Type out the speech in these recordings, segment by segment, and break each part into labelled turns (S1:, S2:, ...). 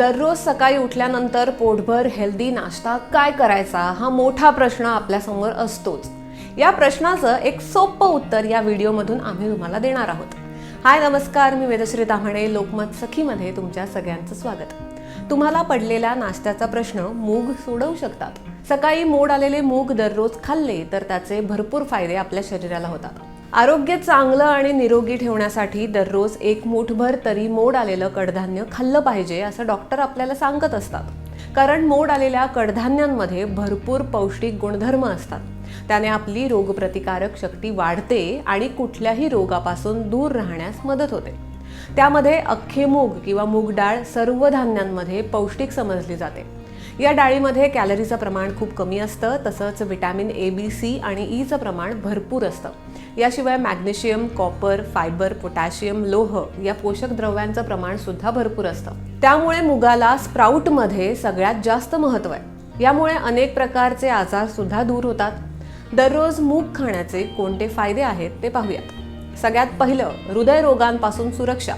S1: दररोज सकाळी उठल्यानंतर पोटभर हेल्दी नाश्ता काय करायचा हा मोठा प्रश्न आपल्यासमोर असतोच. या प्रश्नाचं एक सोपं उत्तर या व्हिडिओमधून आम्ही तुम्हाला देणार आहोत. हाय नमस्कार. मी वेदश्री ताम्हाणे लोकमत सखीमध्ये तुमच्या सगळ्यांचं स्वागत. तुम्हाला पडलेला नाश्त्याचा प्रश्न मूग सोडवू शकतात. सकाळी मोड आलेले मूग दररोज खाल्ले तर त्याचे भरपूर फायदे आपल्या शरीराला होतात. आरोग्य चांगलं आणि निरोगी ठेवण्यासाठी दररोज एक मुठभर तरी मोड आलेलं कडधान्य खाल्लं पाहिजे असं डॉक्टर आपल्याला सांगत असतात. कारण मोड आलेल्या कडधान्यांमध्ये भरपूर पौष्टिक गुणधर्म असतात. त्याने आपली रोगप्रतिकारक शक्ती वाढते आणि कुठल्याही रोगापासून दूर राहण्यास मदत होते. त्यामध्ये अख्खे मूग किंवा मूग डाळ सर्व धान्यांमध्ये पौष्टिक समजली जाते. या डाळीमध्ये कॅलरीचं प्रमाण खूप कमी असतं तसंच विटॅमिन ए बी सी आणि e ईचं प्रमाण भरपूर असतं. याशिवाय मॅग्नेशियम कॉपर फायबर पोटॅशियम लोह या पोषक द्रव्यांचं प्रमाणसुद्धा भरपूर असतं. त्यामुळे मुगाला स्प्राऊटमध्ये सगळ्यात जास्त महत्त्व आहे. यामुळे अनेक प्रकारचे आजारसुद्धा दूर होतात. दररोज मूग खाण्याचे कोणते फायदे आहेत ते पाहूयात. सगळ्यात पहिलं हृदयरोगांपासून सुरक्षा.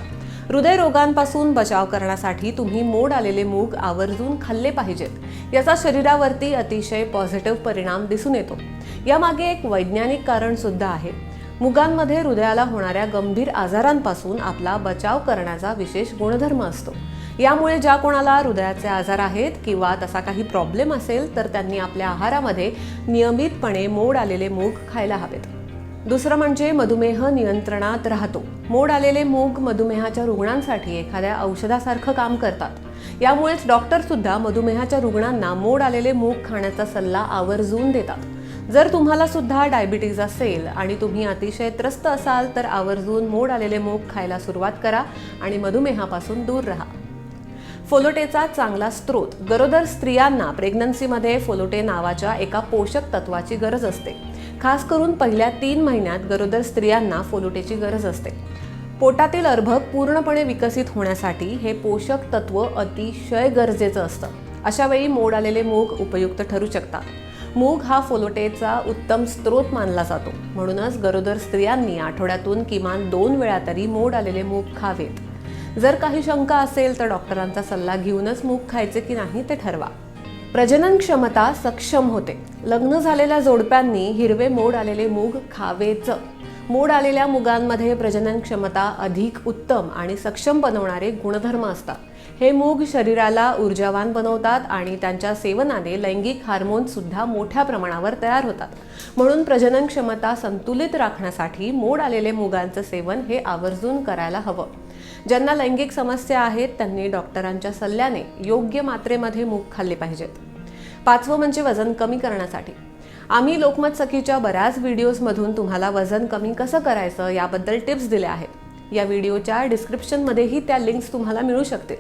S1: हृदयरोगांपासून बचाव करण्यासाठी तुम्ही मोड आलेले मूग आवर्जून खाल्ले पाहिजेत. याचा शरीरावरती अतिशय पॉझिटिव्ह परिणाम दिसून येतो. यामागे एक वैज्ञानिक कारण सुद्धा आहे. मुगांमध्ये हृदयाला होणाऱ्या गंभीर आजारांपासून आपला बचाव करण्याचा विशेष गुणधर्म असतो. यामुळे ज्या कोणाला हृदयाचे आजार आहेत किंवा तसा काही प्रॉब्लेम असेल तर त्यांनी आपल्या आहारामध्ये नियमितपणे मोड आलेले मूग खायला हवेत. दुसरं म्हणजे मधुमेह नियंत्रणात राहतो. मोड आलेले मूग मधुमेहाच्या रुग्णांसाठी एखाद्या औषधासारखं काम करतात. यामुळेच डॉक्टर सुद्धा मधुमेहाच्या रुग्णांना मोड आलेले मूग खाण्याचा सल्ला आवर्जून देतात. जर तुम्हाला सुद्धा डायबिटीज असेल आणि तुम्ही अतिशय त्रस्त असाल तर आवर्जून मोड आलेले मूग खायला सुरुवात करा आणि मधुमेहापासून दूर राहा. फोलोटेचा चांगला स्रोत गरोदर स्त्रियांना प्रेग्नन्सीमध्ये फोलोटे नावाच्या एका पोषक तत्वाची गरज असते. खास करून पहिल्या तीन महिन्यात गरोदर स्त्रियांना फोलुटेची गरज असते. पोटातील अर्भक पूर्णपणे विकसित होण्यासाठी हे पोषक तत्व अतिशय गरजेचं असतं. अशा वेळी मोड आलेले मूग उपयुक्त ठरू शकतात. मूग हा फोलोटेचा उत्तम स्रोत मानला जातो. म्हणूनच गरोदर स्त्रियांनी आठवड्यातून किमान दोन वेळा तरी मोड आलेले मूग खावेत. जर काही शंका असेल तर डॉक्टरांचा सल्ला घेऊनच मूग खायचे की नाही ते ठरवा. प्रजनन क्षमता सक्षम होते. लग्न झालेल्या जोडप्यांनी हिरवे मोड आलेले मूग खावेच. मोड आलेल्या मुगांमध्ये प्रजनन क्षमता अधिक उत्तम आणि सक्षम बनवणारे गुणधर्म असतात. हे मूग शरीराला ऊर्जावान बनवतात आणि त्यांच्या सेवनाने लैंगिक हार्मोन सुद्धा मोठ्या प्रमाणावर तयार होतात. म्हणून प्रजनन क्षमता संतुलित राखण्यासाठी मोड आलेले मुगांचं सेवन हे आवर्जून करायला हवं. ज्यांना लैंगिक समस्या आहेत त्यांनी डॉक्टरांच्या सल्ल्याने योग्य मात्रेमध्ये मूग खाल्ले पाहिजेत. पाचवं म्हणजे वजन कमी करण्यासाठी. आम्ही लोकमत सखीच्या बऱ्याच व्हिडिओजमधून तुम्हाला वजन कमी कसं करायचं याबद्दल टिप्स दिल्या आहेत. या व्हिडिओच्या डिस्क्रिप्शनमध्येही त्या लिंक्स तुम्हाला मिळू शकतील.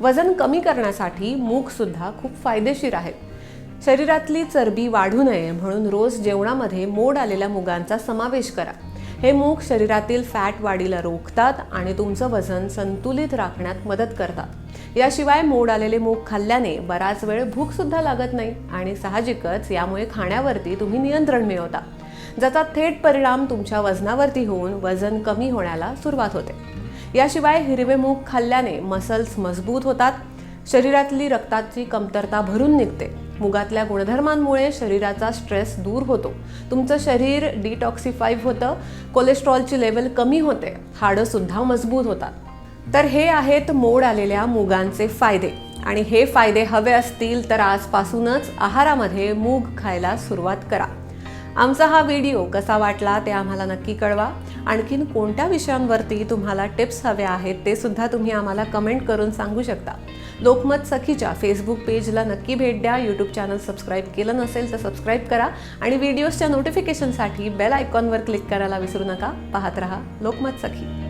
S1: वजन कमी करण्यासाठी मूगसुद्धा खूप फायदेशीर आहेत शरीरातली चरबी वाढू नये म्हणून रोज जेवणामध्ये मोड आलेल्या मुगांचा समावेश करा. हे मूग शरीरातील फॅट वाढीला रोखतात आणि तुमचं वजन संतुलित राखण्यात मदत करतात. याशिवाय मोड आलेले मूग खाल्ल्याने बराच वेळ भूकसुद्धा लागत नाही आणि साहजिकच यामुळे खाण्यावरती तुम्ही नियंत्रण मिळवता. ज्याचा थेट परिणाम तुमच्या वजनावरती होऊन वजन कमी होण्याला सुरुवात होते. याशिवाय हिरवे मूग खाल्ल्याने मसल्स मजबूत होतात. शरीरातली रक्ताची कमतरता भरून निघते. मुगातल्या गुणधर्मांमुळे शरीराचा स्ट्रेस दूर होतो. तुमचं शरीर डिटॉक्सिफाईव्ह होतं कोलेस्ट्रॉलची लेवल कमी होते हाडंसुद्धा मजबूत होतात. तर हे आहेत मोड आलेल्या मुगांचे फायदे. आणि हे फायदे हवे असतील तर आजपासूनच आहारामध्ये मूग खायला सुरुवात करा. आमचा हा व्हिडिओ कसा वाटला ते आम्हाला नक्की कळवा. आणखीन कोणत्या विषयांवरती तुम्हाला टिप्स हव्या आहेत ते सुद्धा तुम्ही आम्हाला कमेंट करून सांगू शकता. लोकमत सखीच्या फेसबुक पेजला नक्की भेट द्या. यूट्यूब चॅनल सबस्क्राईब केलं नसेल तर सबस्क्राईब करा आणि व्हिडिओजच्या नोटिफिकेशनसाठी बेल आयकॉनवर क्लिक करायला विसरू नका. पाहत रहा लोकमत सखी.